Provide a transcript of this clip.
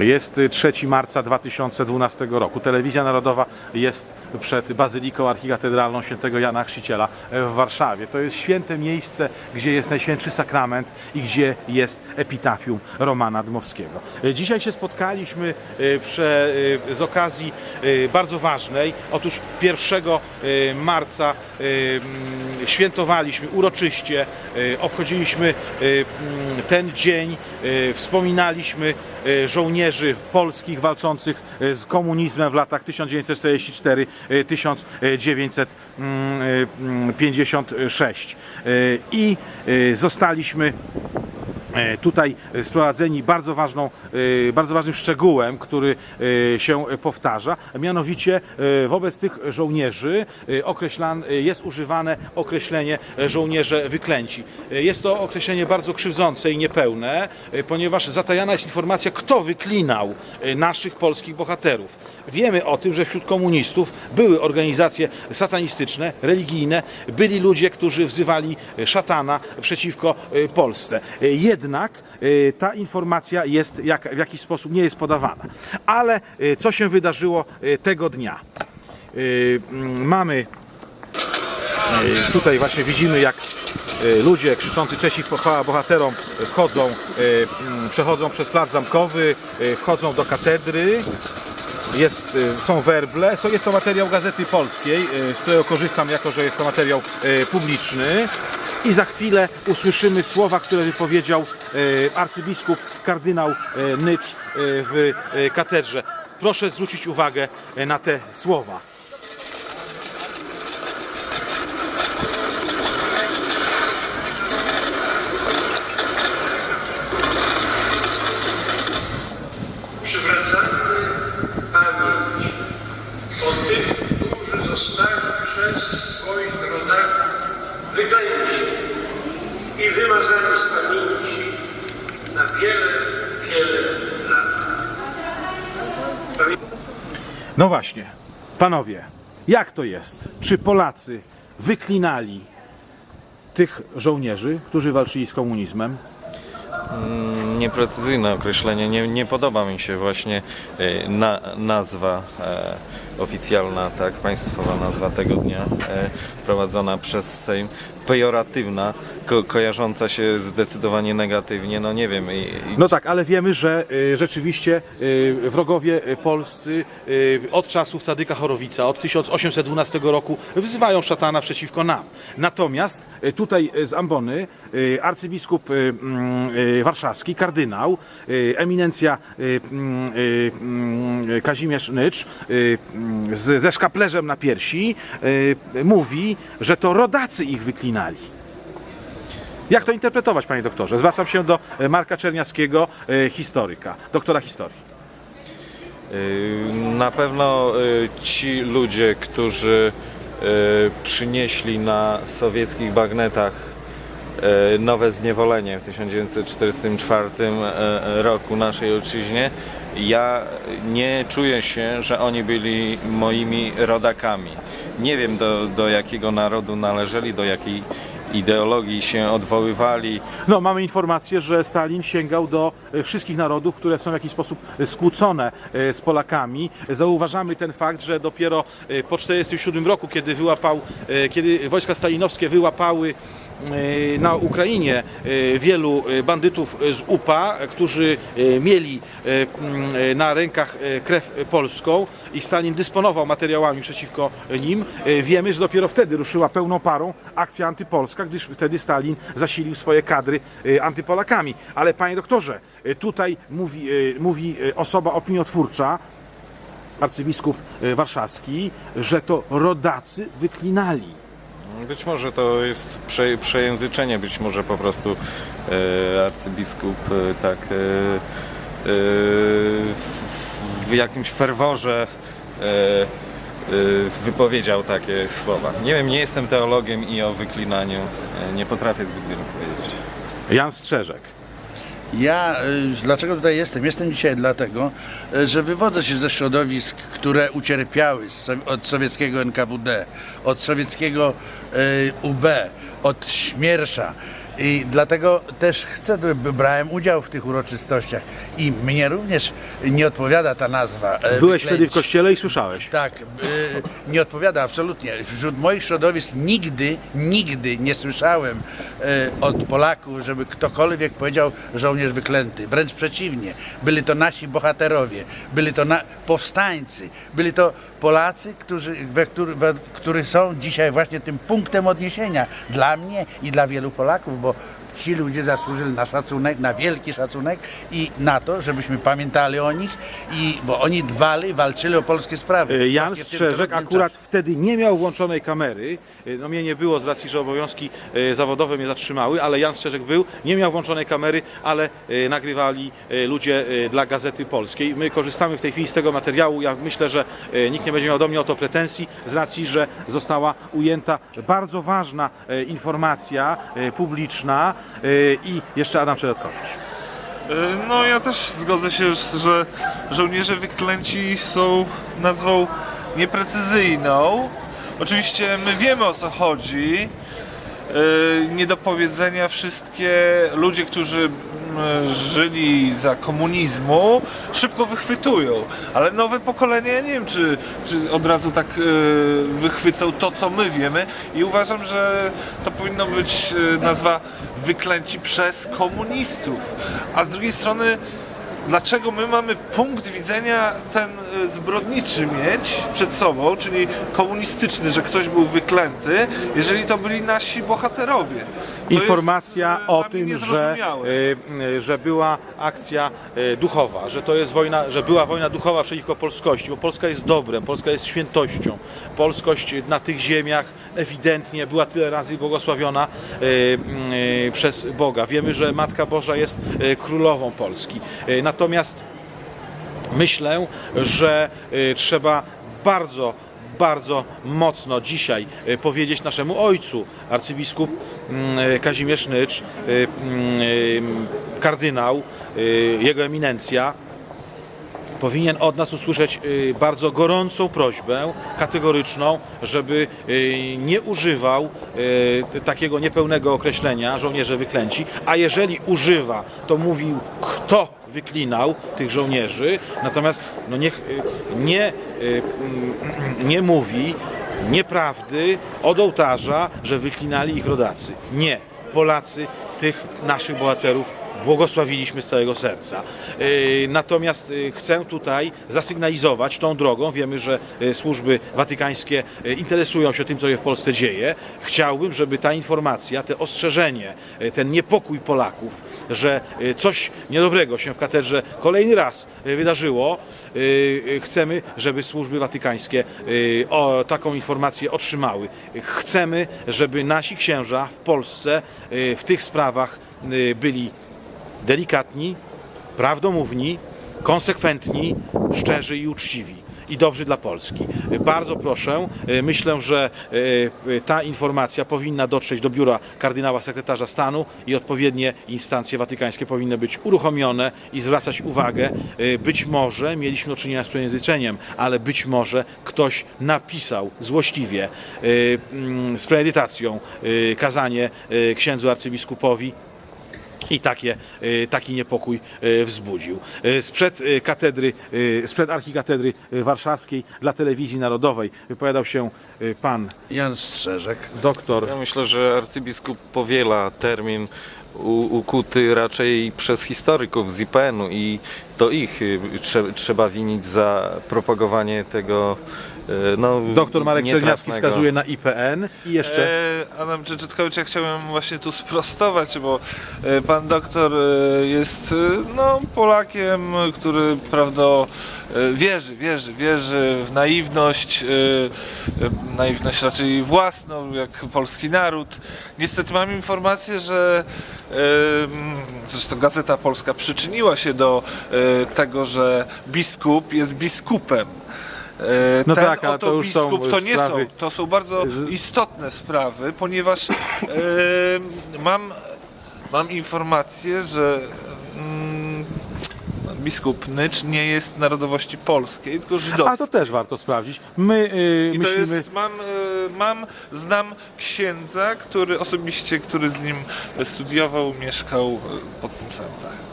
Jest y, 3 marca 2012 roku. Telewizja Narodowa jest przed Bazyliką Archikatedralną Świętego Jana Chrzciciela e, w Warszawie. To jest święte miejsce, gdzie jest Najświętszy Sakrament i gdzie jest epitafium Romana Dmowskiego. E, Dzisiaj się spotkaliśmy e, z okazji bardzo ważnej. Otóż 1 e, marca mm, świętowaliśmy uroczyście, obchodziliśmy mm, ten dzień, wspominaliśmy żołnierzy polskich walczących e, z komunizmem w latach 1944-1956 i e, zostaliśmy e, tutaj sprowadzeni bardzo, ważną, e, bardzo ważnym szczegółem, który e, się powtarza. Mianowicie e, wobec tych żołnierzy e, określan, e, jest używane określenie e, żołnierze wyklęci. E, Jest to określenie bardzo krzywdzące i niepełne, e, ponieważ zatajana jest informacja, kto wyklinał e, naszych polskich bohaterów. Wiemy o tym, że wśród komunistów były organizacje satanistyczne, religijne, byli ludzie, którzy wzywali e, szatana przeciwko e, Polsce. E, Jednak e, ta informacja jest jak, w jakiś sposób nie jest podawana. Ale e, co się wydarzyło e, tego dnia? Mm, Mamy Tutaj właśnie widzimy, jak ludzie krzyczący Czesi pochwała bohaterom wchodzą, mm, przechodzą przez plac zamkowy, wchodzą do katedry. Jest, są werble, jest to materiał Gazety Polskiej, z którego korzystam jako, że jest to materiał publiczny. I za chwilę usłyszymy słowa, które wypowiedział e, arcybiskup kardynał e, Nycz e, w katedrze. Proszę zwrócić uwagę na te słowa. Przywracamy pamięć o tych, którzy zostali przez swoich rodaków wyklęci z pamięci na wiele, wiele lat. Pamię- No właśnie, panowie, jak to jest? Czy Polacy wyklinali tych żołnierzy, którzy walczyli z komunizmem? Nieprecyzyjne określenie. Nie, nie podoba mi się właśnie e, na, nazwa e, oficjalna, tak, państwowa nazwa tego dnia, e, prowadzona przez Sejm, pejoratywna, ko, kojarząca się zdecydowanie negatywnie. No nie wiem. I, i No tak, ale wiemy, że y, rzeczywiście y, wrogowie y, polscy y, od czasów Cadyka Chorowica, od 1812 roku wzywają szatana przeciwko nam. Natomiast y, tutaj y, z Ambony y, arcybiskup y, mm, y, warszawski, kardynał, y, eminencja y, mm, y, mm, Kazimierz Nycz y, mm, z, ze szkaplerzem na piersi y, mówi, że to rodacy ich Jak to interpretować, panie doktorze? Zwracam się do e, Marka Czerniawskiego, e, historyka, doktora historii. Y, Na pewno ci ludzie, którzy przynieśli na sowieckich bagnetach nowe zniewolenie w 1944 e, roku naszej ojczyźnie, ja nie czuję się, że oni byli moimi rodakami. Nie wiem do, do jakiego narodu należeli, do jakiej ideologii się odwoływali. No, mamy informację, że Stalin sięgał do e, wszystkich narodów, które są w jakiś sposób e, skłócone e, z Polakami. Zauważamy ten fakt, że dopiero po 1947 roku, kiedy wyłapał, kiedy wojska stalinowskie wyłapały na Ukrainie wielu bandytów z UPA, którzy mieli na rękach krew polską i Stalin dysponował materiałami przeciwko nim, wiemy, że dopiero wtedy ruszyła pełną parą akcja antypolska, gdyż wtedy Stalin zasilił swoje kadry e, antypolakami. Ale panie doktorze, e, tutaj mówi, e, mówi osoba opiniotwórcza, arcybiskup warszawski, że to rodacy wyklinali. Być może to jest prze, przejęzyczenie, być może po prostu e, arcybiskup e, tak e, w jakimś ferworze e, wypowiedział takie słowa. Nie wiem, nie jestem teologiem i o wyklinaniu e, nie potrafię zbyt wiele powiedzieć. Jan Strzeżek. Ja y, dlaczego tutaj jestem? Jestem dzisiaj dlatego, y, że wywodzę się ze środowisk, które ucierpiały od sowieckiego NKWD, od sowieckiego y, UB, od Śmiersza I dlatego też chcę, brałem udział w tych uroczystościach. I mnie również nie odpowiada ta nazwa. e, Byłeś wtedy w kościele i słyszałeś. Tak, y, nie odpowiada absolutnie. Wśród moich środowisk nigdy, nigdy nie słyszałem y, od Polaków, żeby ktokolwiek powiedział żołnierz wyklęty. Wręcz przeciwnie. Byli to nasi bohaterowie, byli to powstańcy, byli to Polacy, którzy, we, który, we, którzy są dzisiaj właśnie tym punktem odniesienia dla mnie i dla wielu Polaków, bo ci ludzie zasłużyli na szacunek, na wielki szacunek i na to, żebyśmy pamiętali o nich, i, bo oni dbali, walczyli o polskie sprawy. E, Jan Strzeżek akurat czasie. wtedy nie miał włączonej kamery. E, No mnie nie było z racji, że obowiązki e, zawodowe mnie zatrzymały, ale Jan Strzeżek był, nie miał włączonej kamery, ale nagrywali ludzie dla Gazety Polskiej. My korzystamy w tej chwili z tego materiału. Ja myślę, że nikt nie będzie miał do mnie o to pretensji z racji, że została ujęta bardzo ważna informacja publiczna e, i jeszcze Adam Przedotkowicz. Y, No ja też zgodzę się, że żołnierze wyklęci są nazwą nieprecyzyjną. Oczywiście my wiemy o co chodzi. Y, Nie do powiedzenia wszystkie ludzie, którzy żyli za komunizmu, szybko wychwytują. Ale nowe pokolenie, nie wiem, czy, czy od razu tak y, wychwycą to, co my wiemy. I uważam, że to powinno być y, nazwa wyklęci przez komunistów. A z drugiej strony, dlaczego my mamy punkt widzenia ten zbrodniczy mieć przed sobą, czyli komunistyczny, że ktoś był wyklęty, jeżeli to byli nasi bohaterowie? To Informacja jest, o tym, że, y, y, że była akcja duchowa, że to jest wojna, że była wojna duchowa przeciwko polskości, bo Polska jest dobrem, Polska jest świętością. Polskość na tych ziemiach ewidentnie była tyle razy błogosławiona przez Boga. Wiemy, że Matka Boża jest królową Polski. Natomiast myślę, że y, trzeba bardzo, bardzo mocno dzisiaj y, powiedzieć naszemu ojcu, arcybiskup mm, y, Kazimierz Nycz, mm, kardynał, jego eminencja, powinien od nas usłyszeć bardzo gorącą prośbę, kategoryczną, żeby nie używał takiego niepełnego określenia żołnierze wyklęci, a jeżeli używa, to mówił kto wyklinał tych żołnierzy, natomiast no niech y, nie, y, mm, nie mówi nieprawdy od ołtarza, że wyklinali ich rodacy. Nie. Polacy tych naszych bohaterów błogosławiliśmy z całego serca. Yy, Natomiast yy, chcę tutaj zasygnalizować tą drogą. Wiemy, że yy, służby watykańskie interesują się tym, co się w Polsce dzieje. Chciałbym, żeby ta informacja, te ostrzeżenie, ten niepokój Polaków, że coś niedobrego się w katedrze kolejny raz wydarzyło, chcemy, żeby służby watykańskie taką informację otrzymały. Chcemy, żeby nasi księża w Polsce w tych sprawach byli delikatni, prawdomówni, konsekwentni, szczerzy i uczciwi i dobrzy dla Polski. Bardzo proszę, y, myślę, że y, ta informacja powinna dotrzeć do biura kardynała sekretarza stanu i odpowiednie instancje watykańskie powinny być uruchomione i zwracać uwagę. Być może mieliśmy do czynienia z przejęzyczeniem, ale być może ktoś napisał złośliwie z premedytacją y, kazanie księdzu arcybiskupowi i takie, y, taki niepokój y, wzbudził. Y, Sprzed katedry, sprzed archikatedry warszawskiej dla telewizji narodowej wypowiadał się pan Jan Strzeżek. doktor Ja myślę, że arcybiskup powiela termin ukuty raczej przez historyków z IPN-u i to ich trze, trzeba winić za propagowanie tego no, Doktor Marek Czerniawski wskazuje na IPN i jeszcze E, Adam Czyczytkowicz, ja chciałem właśnie tu sprostować, bo e, pan doktor e, jest e, no, Polakiem, który prawda, e, wierzy, wierzy, wierzy w naiwność, e, e, naiwność raczej własną, jak polski naród. Niestety mam informację, że e, zresztą Gazeta Polska przyczyniła się do e, tego, że biskup jest biskupem. E, No Ten tak, oto to już są biskup to nie sprawy- są, to są bardzo istotne sprawy, ponieważ e, mam, mam informację, że mm, biskup Nycz nie jest narodowości polskiej, tylko żydowskiej. a to też warto sprawdzić. My y, I myślimy jest, mam e, mam, znam księdza, który osobiście, który z nim studiował, mieszkał e, pod tym samym dachem.